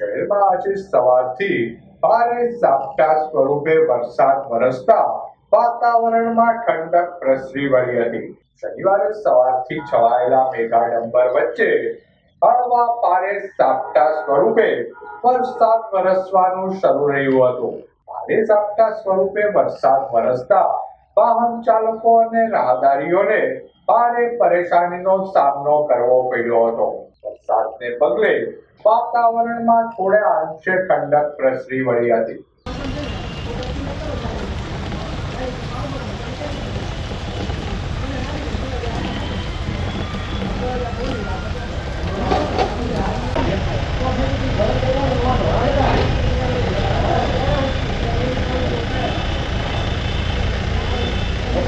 શહેરમાં આજે સવારથી ભારે ઝાપટા સ્વરૂપે વરસાદ વરસતા વાતાવરણમાં ઠંડક પ્રસરી વળી હતી. શનિવારે સવારથી છવાયેલા મેઘાડંબર વચ્ચે હળવા પારે ઝાપટા સ્વરૂપે વરસાદ વરસવાનું શરૂ રહ્યું હતું. ભારે ઝાપટા સ્વરૂપે વરસાદ વરસતા વાહન ચાલકો અને રાહદારીઓને ભારે પરેશાનીનો સામનો કરવો પડ્યો હતો. વરસાદને પગલે વાતાવરણમાં થોડા અંશે ઠંડક પ્રસરી વળી હતી.